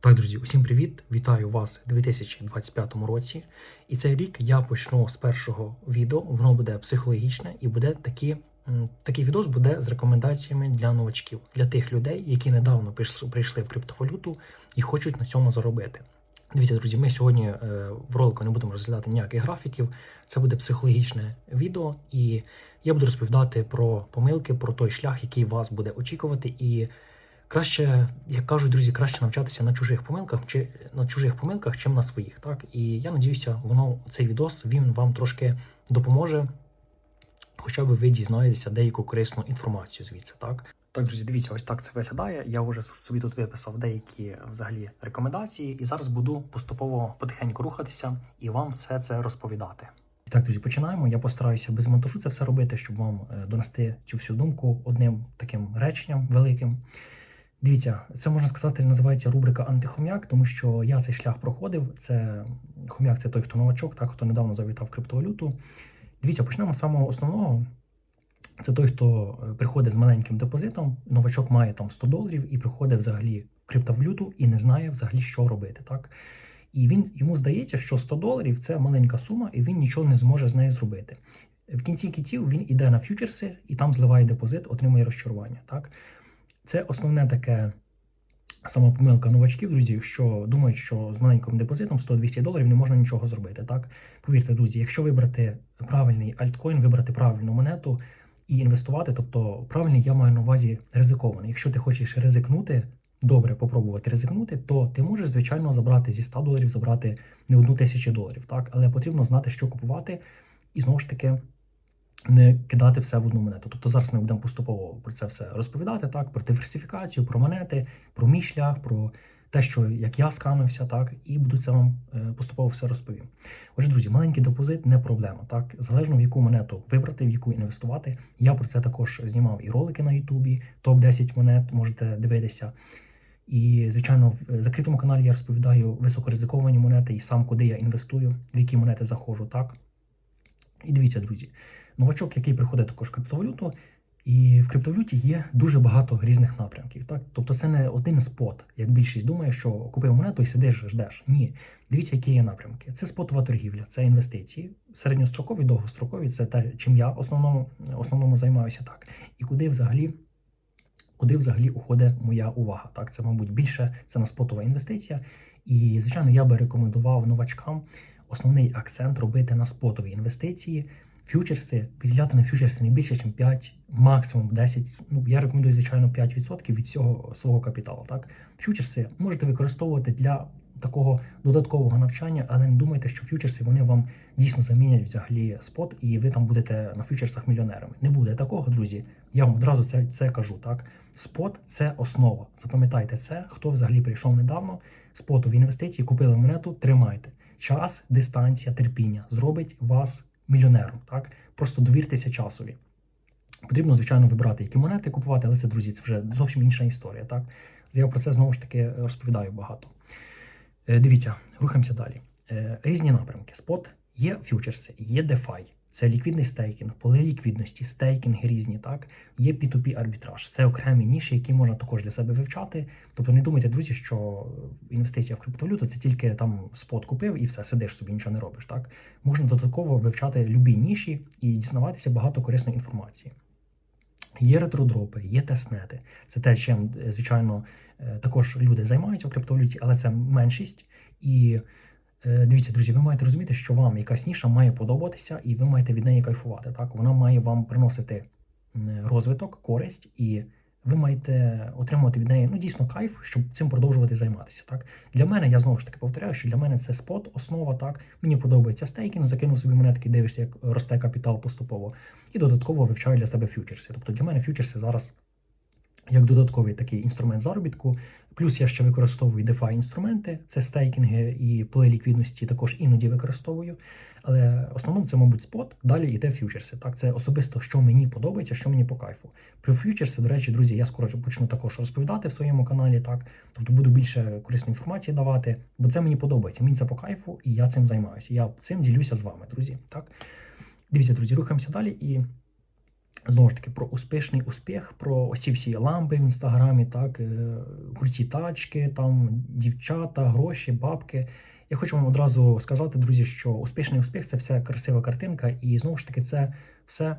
Так, друзі, усім привіт! Вітаю вас у 2025 році. І цей рік я почну з першого відео. Воно буде психологічне і буде такі, такий відос буде з рекомендаціями для новачків, для тих людей, які недавно прийшли, в криптовалюту і хочуть на цьому заробити. Дивіться, друзі, ми сьогодні е, в ролику не будемо розглядати ніяких графіків. Це буде психологічне відео, і я буду розповідати про помилки, про той шлях, який вас буде очікувати. І краще, як кажуть друзі, краще навчатися на чужих помилках чи на чужих помилках, чим на своїх. Так і я надіюся, воно цей відос він вам трошки допоможе. Хоча б ви дізнаєтеся деяку корисну інформацію звідси, так? Так, друзі, дивіться, ось так це виглядає. Я вже собі тут виписав деякі взагалі рекомендації, і зараз буду поступово потихеньку рухатися і вам все це розповідати. І так, друзі, починаємо. Я постараюся без монтажу це все робити, щоб вам е, донести цю всю думку одним таким реченням великим. Дивіться, це можна сказати, називається рубрика антихом'як, тому що я цей шлях проходив. Це хом'як це той, хто новачок, так хто недавно завітав криптовалюту. Дивіться, почнемо з самого основного. Це той, хто е, приходить з маленьким депозитом, новачок має там 100 доларів і приходить взагалі в криптовалюту і не знає взагалі, що робити. так? І він йому здається, що 100 доларів це маленька сума, і він нічого не зможе з нею зробити. В кінці кінців він іде на фьючерси і там зливає депозит, отримує розчарування. Так? Це основне таке сама помилка новачків, друзі, що думають, що з маленьким депозитом 100-200 доларів не можна нічого зробити. Так, повірте, друзі, якщо вибрати правильний альткоін, вибрати правильну монету і інвестувати, тобто правильний я маю на увазі ризикований. Якщо ти хочеш ризикнути, добре попробувати ризикнути, то ти можеш, звичайно, забрати зі 100 доларів, забрати не одну тисячу доларів. Так, але потрібно знати, що купувати, і знову ж таки не кидати все в одну монету. Тобто зараз ми будемо поступово про це все розповідати, так, про диверсифікацію, про монети, про мій шлях, про те, що як я скамився, так, і буду це вам е, поступово все розповім. Отже, друзі, маленький депозит не проблема. Так, залежно в яку монету вибрати, в яку інвестувати. Я про це також знімав і ролики на Ютубі, топ 10 монет можете дивитися. І, звичайно, в закритому каналі я розповідаю високоризиковані монети і сам, куди я інвестую, в які монети заходжу, так. І дивіться, друзі, новачок, який приходить також в криптовалюту, і в криптовалюті є дуже багато різних напрямків. Так? Тобто це не один спот, як більшість думає, що купив монету і сидиш, ждеш. Ні. Дивіться, які є напрямки. Це спотова торгівля, це інвестиції, середньострокові, довгострокові це те, чим я основному, основному займаюся так. І куди взагалі. Куди взагалі уходить моя увага? Так, це, мабуть, більше це на спотова інвестиція. І, звичайно, я би рекомендував новачкам основний акцент робити на спотові інвестиції, фьючерси, виділяти на фьючерси не більше, ніж 5, максимум 10, ну я рекомендую, звичайно, 5% від всього свого капіталу. Так, фьючерси можете використовувати для такого додаткового навчання, але не думайте, що фьючерси вони вам дійсно замінять взагалі спот, і ви там будете на фьючерсах мільйонерами. Не буде такого, друзі. Я вам одразу це, це кажу. Так, спот це основа. Запам'ятайте це. Хто взагалі прийшов недавно, спотові інвестиції, купили монету, тримайте. Час, дистанція, терпіння зробить вас мільйонером. Так, просто довіртеся часові. Потрібно, звичайно, вибирати, які монети купувати, але це, друзі, це вже зовсім інша історія. Так, я про це знову ж таки розповідаю багато. Е, Дивіться, рухаємося далі. Е, Різні напрямки. Спот є фьючерси, є DeFi, це ліквідний стейкінг, поли ліквідності, стейкінги різні. Так, є P2P арбітраж. Це окремі ніші, які можна також для себе вивчати. Тобто не думайте, друзі, що інвестиція в криптовалюту це тільки там спот купив і все, сидиш собі, нічого не робиш. Так можна додатково вивчати любі ніші і дізнаватися багато корисної інформації. Є ретродропи, є тестнети. Це те, чим, е, звичайно, е, також люди займаються в криптовалюті, але це меншість. І дивіться, друзі, ви маєте розуміти, що вам якась ніша має подобатися, і ви маєте від неї кайфувати. Так, вона має вам приносити розвиток, користь, і ви маєте отримувати від неї ну дійсно кайф, щоб цим продовжувати займатися. Так для мене я знову ж таки повторяю, що для мене це спот, основа. Так мені подобається стейкінг, закинув собі монетки, дивишся, як росте капітал поступово, і додатково вивчаю для себе фьючерси. Тобто для мене фьючерси зараз як додатковий такий інструмент заробітку. Плюс я ще використовую DeFi інструменти, це стейкінги і поле ліквідності також іноді використовую. Але в основному це, мабуть, спот. Далі йде фьючерси. Так, це особисто, що мені подобається, що мені по кайфу. Про фьючерси, до речі, друзі, я скоро почну також розповідати в своєму каналі. Так, тобто буду більше корисної інформації давати, бо це мені подобається. Мені це по кайфу, і я цим займаюся. Я цим ділюся з вами, друзі. Так, дивіться, друзі, рухаємося далі і. Знову ж таки, про успішний успіх, про ось ці всі лампи в інстаграмі, так, е, круті тачки, там дівчата, гроші, бабки. Я хочу вам одразу сказати, друзі, що успішний успіх це все красива картинка, і знову ж таки, це все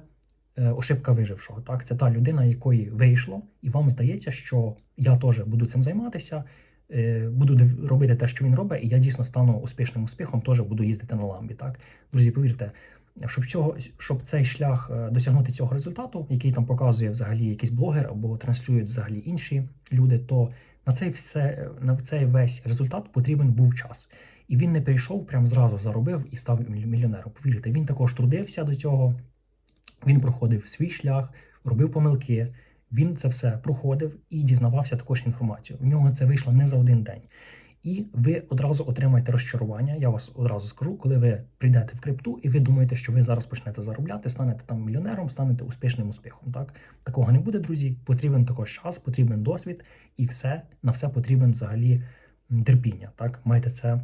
е, ошибка вижившого. Так, це та людина, якої вийшло, і вам здається, що я теж буду цим займатися, е, буду робити те, що він робить, і я дійсно стану успішним успіхом, теж буду їздити на ламбі. Так, друзі, повірте, щоб цього, щоб цей шлях е, досягнути цього результату, який там показує взагалі якийсь блогер або транслюють взагалі інші люди, то на цей все на цей весь результат потрібен був час. І він не прийшов, прям зразу заробив і став міль- мільйонером. Повірте, він також трудився до цього. Він проходив свій шлях, робив помилки. Він це все проходив і дізнавався також інформацію. В нього це вийшло не за один день. І ви одразу отримаєте розчарування. Я вас одразу скажу, коли ви прийдете в крипту, і ви думаєте, що ви зараз почнете заробляти, станете там мільйонером, станете успішним успіхом. Так такого не буде, друзі. Потрібен також час, потрібен досвід, і все на все потрібен взагалі терпіння. Так, маєте це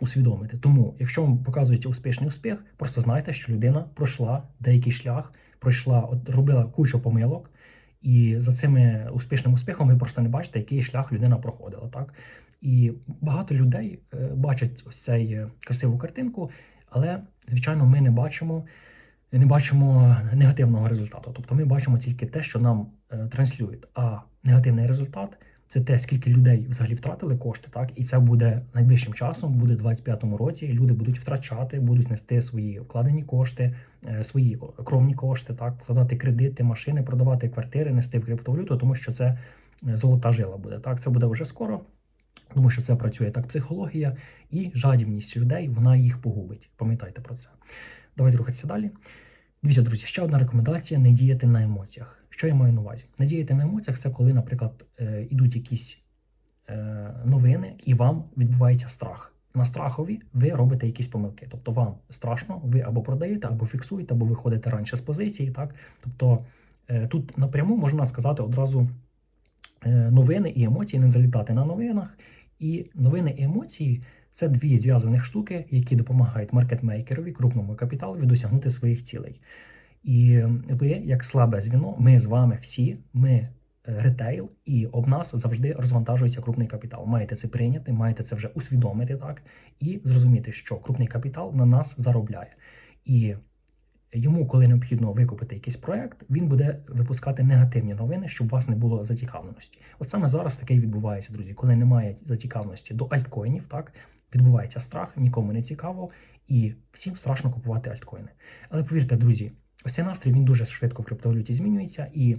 усвідомити. Тому, якщо вам показується успішний успіх, просто знайте, що людина пройшла деякий шлях, пройшла, от робила кучу помилок. І за цими успішним успіхом ви просто не бачите, який шлях людина проходила. Так і багато людей е, бачать ось цей е, красиву картинку, але звичайно, ми не бачимо. Не бачимо негативного результату. Тобто ми бачимо тільки те, що нам е, транслюють. А негативний результат це те, скільки людей взагалі втратили кошти, так і це буде найближчим часом, буде в 25-му році. Люди будуть втрачати, будуть нести свої вкладені кошти, свої кровні кошти, так вкладати кредити, машини, продавати квартири, нести в криптовалюту, тому що це золота жила буде. Так, це буде вже скоро. Тому що це працює так психологія і жадібність людей, вона їх погубить. Пам'ятайте про це. Давайте рухатися далі. Дивіться, друзі, ще одна рекомендація: не діяти на емоціях. Що я маю на увазі? Не діяти на емоціях це коли, наприклад, е, ідуть якісь е, новини, і вам відбувається страх. На страхові ви робите якісь помилки. Тобто вам страшно, ви або продаєте, або фіксуєте, або виходите раніше з позиції. Так? Тобто е, тут напряму можна сказати одразу новини і емоції, не залітати на новинах. І новини і емоції це дві зв'язаних штуки, які допомагають маркетмейкерові, крупному капіталові досягнути своїх цілей. І ви, як слабе звіно, ми з вами всі, ми е, ретейл, і об нас завжди розвантажується крупний капітал. Маєте це прийняти, маєте це вже усвідомити так і зрозуміти, що крупний капітал на нас заробляє. І йому, коли необхідно викупити якийсь проект, він буде випускати негативні новини, щоб у вас не було зацікавленості. От саме зараз таке і відбувається, друзі. Коли немає зацікавленості до альткоїнів, так відбувається страх, нікому не цікаво, і всім страшно купувати альткоїни. Але повірте, друзі, ось цей настрій він дуже швидко в криптовалюті змінюється і.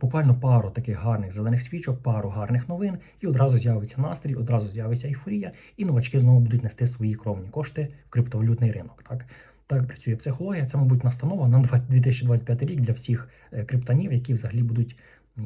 Буквально пару таких гарних зелених свічок, пару гарних новин, і одразу з'явиться настрій, одразу з'явиться ейфорія, і новачки знову будуть нести свої кровні кошти в криптовалютний ринок. Так так працює психологія. Це, мабуть, настанова на 2025 рік для всіх е, криптонів, які взагалі будуть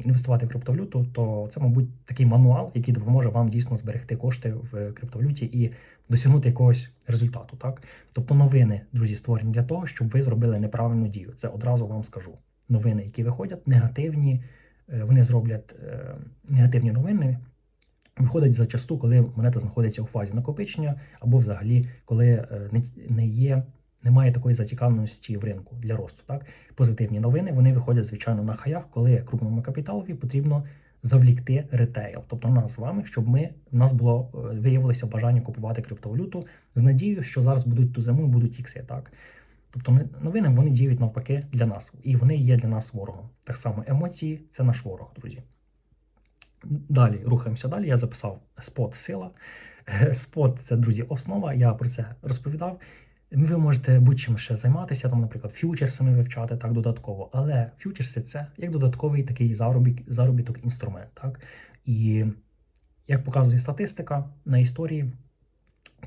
інвестувати в криптовалюту. То це, мабуть, такий мануал, який допоможе вам дійсно зберегти кошти в криптовалюті і досягнути якогось результату. Так, тобто новини, друзі, створені для того, щоб ви зробили неправильну дію. Це одразу вам скажу. Новини, які виходять, негативні, е, вони зроблять е, негативні новини. Виходить зачасту, коли монета знаходиться у фазі накопичення, або взагалі коли е, не є, немає такої зацікавленості в ринку для росту. Так, позитивні новини вони виходять звичайно на хаях, коли крупному капіталові потрібно завлікти ретейл, тобто нас з вами, щоб ми в нас було е, виявилося бажання купувати криптовалюту з надією, що зараз будуть ту зиму, будуть ікси. Так. Тобто новини вони діють навпаки для нас, і вони є для нас ворогом. Так само емоції це наш ворог, друзі. Далі рухаємося далі. Я записав спот сила. Спот це, друзі, основа. Я про це розповідав. Ви можете будь-чим ще займатися, там, наприклад, фьючерсами вивчати так додатково. Але фьючерси це як додатковий такий заробіток, заробіток інструмент. Так? І як показує статистика на історії,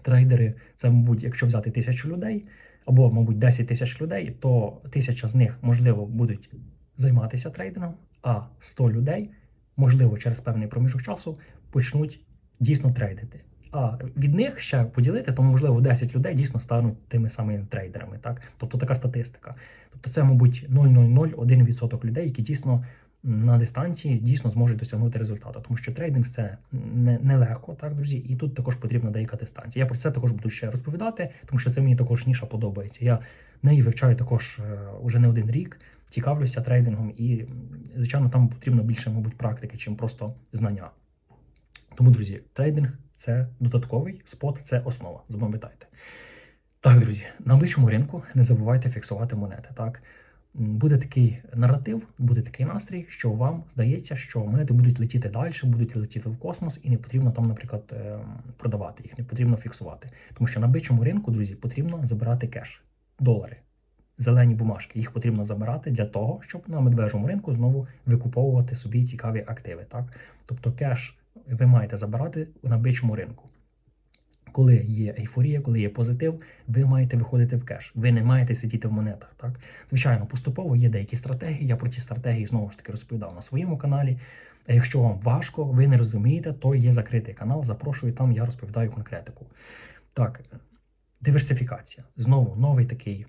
трейдери, це, мабуть, якщо взяти тисячу людей, або, мабуть, 10 тисяч людей, то тисяча з них, можливо, будуть займатися трейдингом, а 100 людей, можливо, через певний проміжок часу почнуть дійсно трейдити. А від них ще поділити, то можливо 10 людей дійсно стануть тими самими трейдерами. Так, тобто така статистика. Тобто, це, мабуть, 0,001% людей, які дійсно на дистанції дійсно зможуть досягнути результату, тому що трейдинг це не, нелегко, так, друзі, і тут також потрібна деяка дистанція. Я про це також буду ще розповідати, тому що це мені також ніша подобається. Я Неї вивчаю також е, уже не один рік, цікавлюся трейдингом, і, звичайно, там потрібно більше, мабуть, практики, чим просто знання. Тому, друзі, трейдинг це додатковий, спот це основа. Запам'ятайте. Так, друзі, на обличчому ринку не забувайте фіксувати монети. Так буде такий наратив, буде такий настрій, що вам здається, що монети будуть летіти далі, будуть летіти в космос, і не потрібно там, наприклад, е, продавати їх, не потрібно фіксувати. Тому що на бичому ринку, друзі, потрібно забирати кеш, долари, зелені бумажки. Їх потрібно забирати для того, щоб на медвежому ринку знову викуповувати собі цікаві активи. Так, тобто кеш ви маєте забирати на бичому ринку. Коли є ейфорія, коли є позитив, ви маєте виходити в кеш. Ви не маєте сидіти в монетах. Так, звичайно, поступово є деякі стратегії. Я про ці стратегії знову ж таки розповідав на своєму каналі. А якщо вам важко, ви не розумієте, то є закритий канал. Запрошую там, я розповідаю конкретику. Так, диверсифікація. Знову новий такий.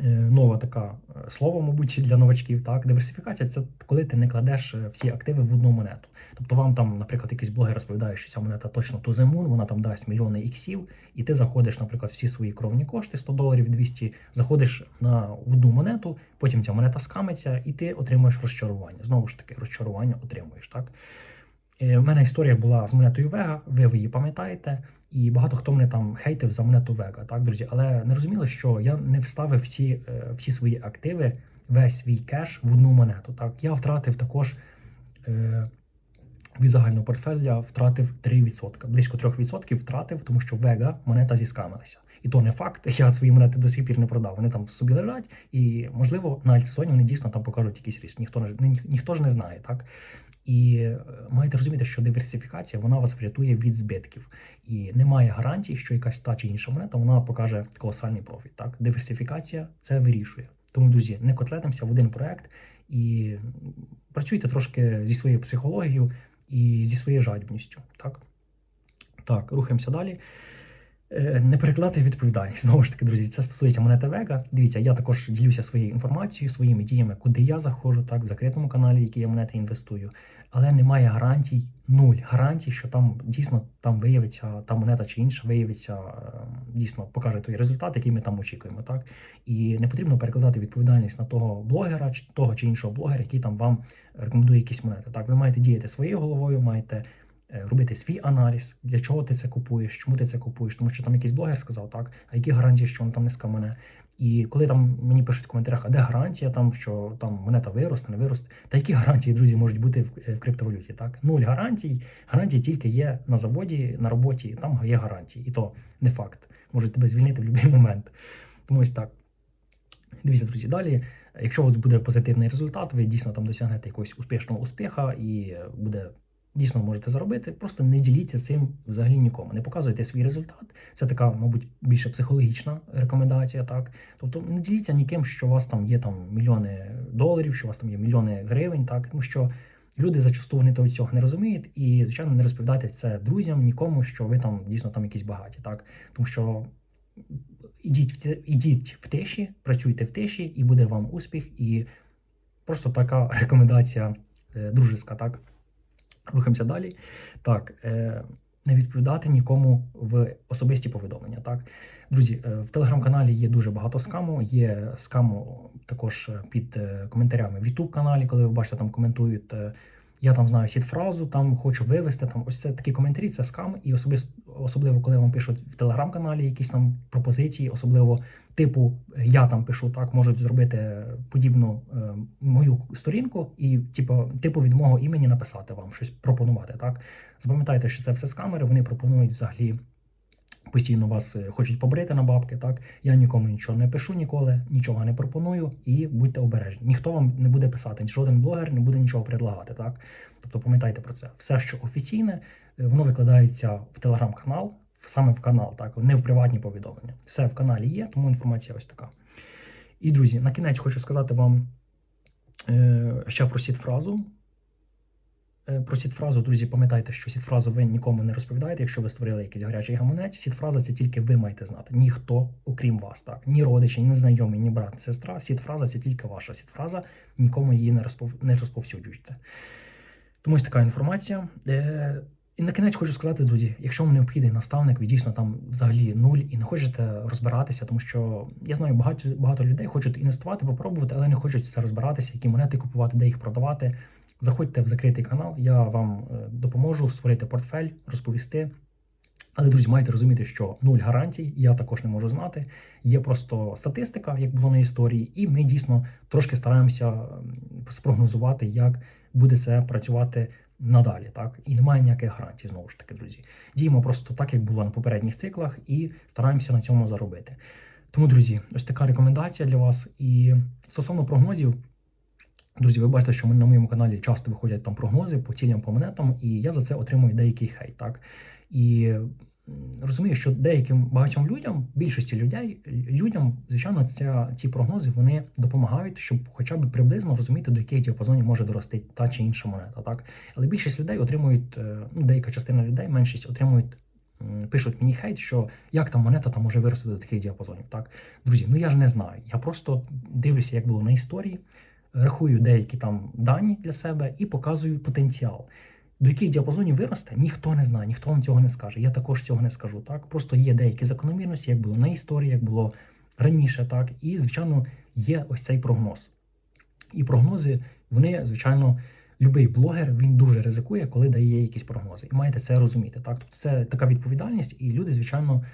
Е, Нова така е, слово, мабуть, для новачків. Так, диверсифікація це коли ти не кладеш е, всі активи в одну монету. Тобто вам там, наприклад, якийсь блогер розповідає, що ця монета точно туземун, вона там дасть мільйони іксів, і ти заходиш, наприклад, всі свої кровні кошти 100 доларів 200, заходиш на одну монету, потім ця монета скамиться, і ти отримуєш розчарування. Знову ж таки, розчарування отримуєш. Так в мене історія була з монетою Вега, ви її пам'ятаєте, і багато хто мене там хейтив за монету Вега, так, друзі. Але не розуміли, що я не вставив всі, е, всі свої активи, весь свій кеш в одну монету. Так, я втратив також. Е, від загального портфеля втратив 3%. Близько 3% втратив, тому що Вега монета зіскамилася. І то не факт. Я свої монети до сих пір не продав. Вони там собі лежать, і можливо на Альтсоні вони дійсно там покажуть якийсь ріст. Ніхто ні, ніхто ж не знає, так. І е, маєте розуміти, що диверсифікація вона вас врятує від збитків, і немає гарантій, що якась та чи інша монета вона покаже колосальний профіт. Так, диверсифікація це вирішує. Тому, друзі, не котлетимося в один проект і працюйте трошки зі своєю психологією і зі своєю жадібністю. Так, так, рухаємося далі. Е, Не перекладати відповідальність. Знову ж таки, друзі, це стосується монети Вега. Дивіться, я також ділюся своєю інформацією, своїми діями, куди я заходжу, так, в закритому каналі, який я монети інвестую. Але немає гарантій, нуль гарантій, що там дійсно там виявиться та монета чи інша, виявиться е, дійсно покаже той результат, який ми там очікуємо. Так і не потрібно перекладати відповідальність на того блогера, чи того чи іншого блогера, який там вам рекомендує якісь монети. Так, ви маєте діяти своєю головою, маєте робити свій аналіз, для чого ти це купуєш, чому ти це купуєш, тому що там якийсь блогер сказав, так, а які гарантії, що воно там не скамане. І коли там мені пишуть в коментарях, а де гарантія, там що там монета виросте, не виросте, та які гарантії, друзі, можуть бути в, в криптовалюті? Так, нуль гарантій. Гарантії тільки є на заводі, на роботі, там є гарантії, і то не факт. Можуть тебе звільнити в будь-який момент. Тому ось так. Дивіться, друзі, далі. Якщо у вас буде позитивний результат, ви дійсно там досягнете якогось успішного успіха і буде дійсно можете заробити. Просто не діліться цим взагалі нікому. Не показуйте свій результат. Це така, мабуть, більше психологічна рекомендація. Так, тобто не діліться ніким, що у вас там є там мільйони доларів, що у вас там є мільйони гривень, так тому що. Люди зачасту вони того цього не розуміють, і звичайно не розповідайте це друзям, нікому, що ви там дійсно там якісь багаті, так тому що ідіть в ідіть в тиші, працюйте в тиші, і буде вам успіх. І просто така рекомендація е, дружеська, так. Рухаємося далі. Так, е, не відповідати нікому в особисті повідомлення. Так, друзі, е, в телеграм-каналі є дуже багато скаму. Є скаму також під е, коментарями в Ютуб каналі, коли ви бачите, там коментують. Е, Я там знаю сіт-фразу, там хочу вивести. Там ось це такі коментарі, це скам. І особисто, особливо, коли вам пишуть в телеграм-каналі якісь там пропозиції, особливо типу я там пишу, так можуть зробити подібну е, мою сторінку і, типу, типу від мого імені написати вам щось пропонувати. Так запам'ятайте, що це все з камери. Вони пропонують взагалі. Постійно вас е, хочуть побрити на бабки, так я нікому нічого не пишу ніколи, нічого не пропоную, і будьте обережні. Ніхто вам не буде писати, жоден блогер не буде нічого предлагати. Так, тобто пам'ятайте про це. Все, що офіційне, е, воно викладається в телеграм-канал, саме в канал, так не в приватні повідомлення. Все в каналі є, тому інформація ось така. І друзі, на кінець хочу сказати вам е, ще про сіт-фразу. Е, Про сіт-фразу, друзі, пам'ятайте, що сіт-фразу ви нікому не розповідаєте, якщо ви створили якийсь гарячий гаманець. Сіт-фраза це тільки ви маєте знати. Ніхто, окрім вас, так. Ні родичі, ні знайомі, ні брат, сестра. Сіт-фраза це тільки ваша сіт-фраза, нікому її не, розпов... не розповсюджуйте. Тому ось така інформація. Е, І на кінець хочу сказати, друзі, якщо вам необхідний наставник, ви дійсно там взагалі нуль і не хочете розбиратися, тому що я знаю, багато багато людей хочуть інвестувати, попробувати, але не хочуть це розбиратися, які монети купувати, де їх продавати. Заходьте в закритий канал, я вам е, допоможу створити портфель, розповісти. Але, друзі, маєте розуміти, що нуль гарантій, я також не можу знати. Є просто статистика, як було на історії, і ми дійсно трошки стараємося спрогнозувати, як буде це працювати надалі. Так і немає ніяких гарантій, знову ж таки, друзі. Діємо просто так, як було на попередніх циклах, і стараємося на цьому заробити. Тому, друзі, ось така рекомендація для вас. І стосовно прогнозів. Друзі, ви бачите, що на моєму каналі часто виходять там прогнози по цілям по монетам, і я за це отримую деякий хейт. Так і розумію, що деяким багатьом людям, більшості людей, людям, звичайно, ця, ці прогнози вони допомагають, щоб хоча б приблизно розуміти, до яких діапазонів може дорости та чи інша монета. Так, але більшість людей отримують, е, ну деяка частина людей, меншість отримують. Пишуть мені хейт, що як там монета там може вирости до таких діапазонів. Так, друзі, ну я ж не знаю. Я просто дивлюся, як було на історії рахую деякі там дані для себе і показую потенціал. До яких діапазонів виросте, ніхто не знає, ніхто вам цього не скаже. Я також цього не скажу. Так просто є деякі закономірності, як було на історії, як було раніше, так і звичайно є ось цей прогноз. І прогнози, вони, звичайно, любий блогер він дуже ризикує, коли дає якісь прогнози. І маєте це розуміти. Так, тобто це така відповідальність, і люди, звичайно,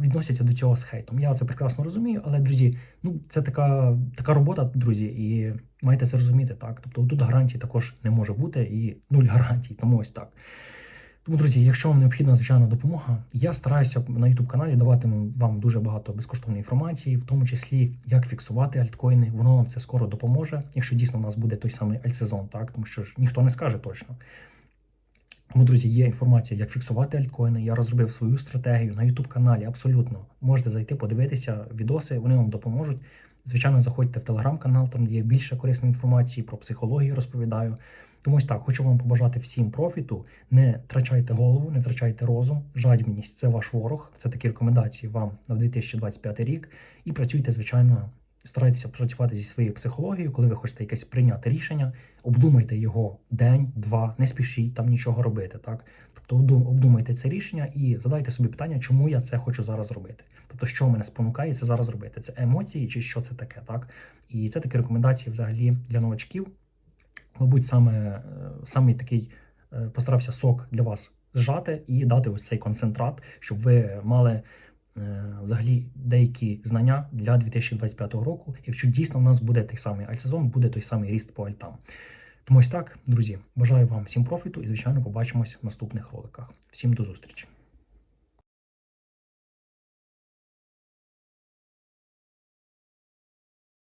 відносяться до цього з хейтом. Я це прекрасно розумію, але друзі, ну це така, така робота, друзі, і маєте це розуміти. Так, тобто тут гарантій також не може бути і нуль гарантій, тому ось так. Тому, друзі, якщо вам необхідна звичайна допомога, я стараюся на youtube каналі давати вам дуже багато безкоштовної інформації, в тому числі як фіксувати альткоїни. Воно вам це скоро допоможе, якщо дійсно у нас буде той самий альтсезон, так тому що ж ніхто не скаже точно. Тому, друзі, є інформація, як фіксувати альткоїни. Я розробив свою стратегію на youtube каналі. Абсолютно можете зайти, подивитися відоси, вони вам допоможуть. Звичайно, заходьте в телеграм-канал, там є більше корисної інформації про психологію. Розповідаю. Тому ось так, хочу вам побажати всім профіту. Не втрачайте голову, не втрачайте розум. Жадібність це ваш ворог. Це такі рекомендації вам на 2025 рік. І працюйте, звичайно, старайтеся працювати зі своєю психологією, коли ви хочете якесь прийняти рішення, обдумайте його день, два, не спішіть там нічого робити. Так, тобто обдумайте це рішення і задайте собі питання, чому я це хочу зараз робити. Тобто, що мене спонукає це зараз робити? Це емоції чи що це таке, так? І це такі рекомендації взагалі для новачків. Мабуть, саме, е, саме такий е, постарався сок для вас зжати і дати ось цей концентрат, щоб ви мали взагалі деякі знання для 2025 року. Якщо дійсно в нас буде той самий альтсезон, буде той самий ріст по альтам. Тому ось так, друзі, бажаю вам всім профіту і, звичайно, побачимось в наступних роликах. Всім до зустрічі!